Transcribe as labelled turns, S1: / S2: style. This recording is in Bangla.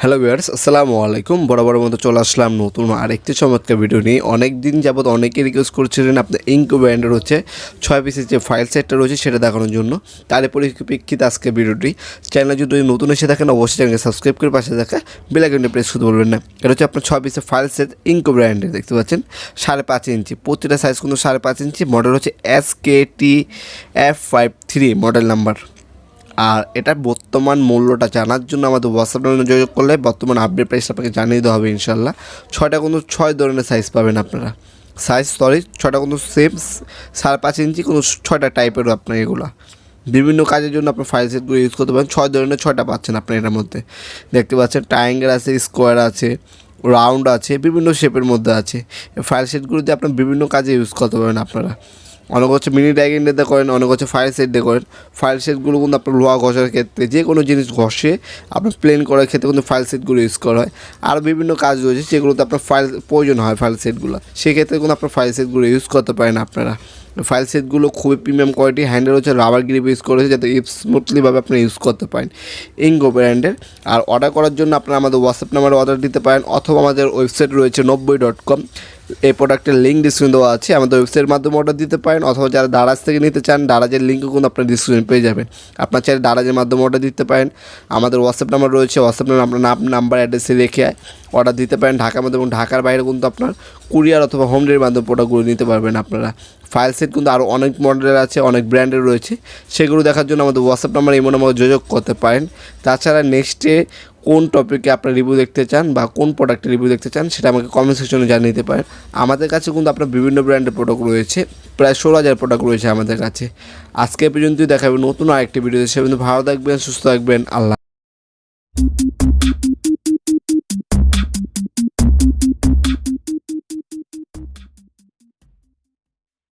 S1: হ্যালো ভিউয়ার্স আসসালামু আলাইকুম। বরাবর মতো চলে আসলাম নতুন আরেকটি চমৎকার ভিডিও নিয়ে। অনেক দিন যাবত অনেকে রিকোয়েস্ট করছিলেন আপনার ইঙ্কো ব্র্যান্ডের হচ্ছে, ছয় পিসের যে ফাইল সেটটা রয়েছে সেটা দেখানোর জন্য। তার পরিপ্রেক্ষিতে আজকে ভিডিওটি চ্যানেলে যদি নতুন এসে থাকেন, অবশ্যই চ্যানেলকে সাবস্ক্রাইব করে পাশে থাকা বেলাইকনটি প্রেস করতে বলবেন না। এটা হচ্ছে আপনার ছয় পিসের ফাইল সেট ইঙ্কো ব্র্যান্ডের দেখতে পাচ্ছেন? সাড়ে পাঁচ ইঞ্চি। প্রতিটা সাইজ কিন্তু সাড়ে পাঁচ ইঞ্চি। মডেল হচ্ছে S K T F five three model number আর এটার বর্তমান মূল্যটা জানার জন্য আমাদের হোয়াটসঅ্যাপ যোগাযোগ করলে বর্তমান আপডেট প্রাইস আপনাকে জানিয়ে দেওয়া হবে ইনশাল্লাহ ছয়টা কিন্তু ছয় ধরনের সাইজ পাবেন আপনারা। সাইজ সরি ছয়টা কিন্তু সেম সাড়ে পাঁচ ইঞ্চি কোনো ছয়টা টাইপেরও আপনার এগুলো। বিভিন্ন কাজের জন্য আপনার ফাইল সেটগুলো ইউজ করতে পারেন। ছয় ধরনের ছয়টা পাচ্ছেন আপনি এটার মধ্যে। দেখতে পাচ্ছেন ট্রায়াঙ্গেল আছে স্কোয়ার আছে রাউন্ড আছে, বিভিন্ন শেপের মধ্যে আছে। ফাইল সেটগুলো দিয়ে আপনার বিভিন্ন কাজে ইউজ করতে পারেন আপনারা। অনেক হচ্ছে মিনি ডাইগিং দিয়ে করেন, অনেক হচ্ছে ফাইল সেট দিয়ে করেন। ফাইল সেটগুলো কিন্তু আপনার লোহা ঘষার ক্ষেত্রে যে কোনো জিনিস ঘষে আপনার প্লেন করার ক্ষেত্রে কিন্তু ফাইল সেটগুলো ইউজ করা হয়। আর বিভিন্ন কাজ রয়েছে যেগুলোতে আপনার ফাইল প্রয়োজন হয় ফাইল সেটগুলো সেক্ষেত্রে কিন্তু আপনার ফাইল সেটগুলো ইউজ করতে পারেন আপনারা। ফাইল সেটগুলো খুবই প্রিমিয়াম কোয়ালিটি হ্যান্ডেল হচ্ছে রাবার গ্রিপ ইউজ করেছে যাতে স্মুথলিভাবে আপনি ইউজ করতে পারেন। ইঙ্গো ব্র্যান্ডের আর অর্ডার করার জন্য আপনারা আমাদের হোয়াটসঅ্যাপ নাম্বারে অর্ডার দিতে পারেন, অথবা আমাদের ওয়েবসাইট রয়েছে নব্বই ডট কম এই প্রোডাক্টের লিঙ্ক ডিসক্রিপশন দেওয়া আছে। আমাদের ওয়েবসাইটের মাধ্যমে অর্ডার দিতে পারেন, অথবা যারা দারাজ থেকে নিতে চান, দারাজের লিঙ্কও কিন্তু আপনার ডিসক্রিপশন পেয়ে যাবেন। আপনার চাইলে দারাজের মাধ্যমে অর্ডার দিতে পারেন। আমাদের হোয়াটসঅ্যাপ নাম্বার রয়েছে হোয়াটসঅ্যাপ নাম্বার আপনার নাম নাম্বার অ্যাড্রেসে রেখে অর্ডার দিতে পারেন। ঢাকার মধ্যে এবং ঢাকার বাইরে কিন্তু আপনার কুরিয়ার অথবা হোম ডেলিভারির মাধ্যমে প্রোডাক্টগুলো নিতে পারবেন আপনারা। ফাইল সেট কিন্তু আরও অনেক মডেলের আছে, অনেক ব্র্যান্ডের রয়েছে। সেগুলো দেখার জন্য আমাদের হোয়াটসঅ্যাপ নাম্বার এমন আমাকে যোগাযোগ করতে পারেন। তাছাড়া নেক্সটে কোন টপিকে আপনার রিভিউ দেখতে চান বা কোন প্রোডাক্টের রিভিউ দেখতে চান সেটা আমাকে কমেন্ট সেকশনে জানিয়ে দিতে পারেন। আমাদের কাছে কিন্তু আপনার বিভিন্ন ব্র্যান্ডের প্রোডাক্ট রয়েছে। প্রায় ষোলো হাজার প্রোডাক্ট রয়েছে আমাদের কাছে। আজকে পর্যন্তই দেখাবেন নতুন আরেকটি ভিডিও সে কিন্তু ভালো থাকবেন, সুস্থ থাকবেন। আল্লাহ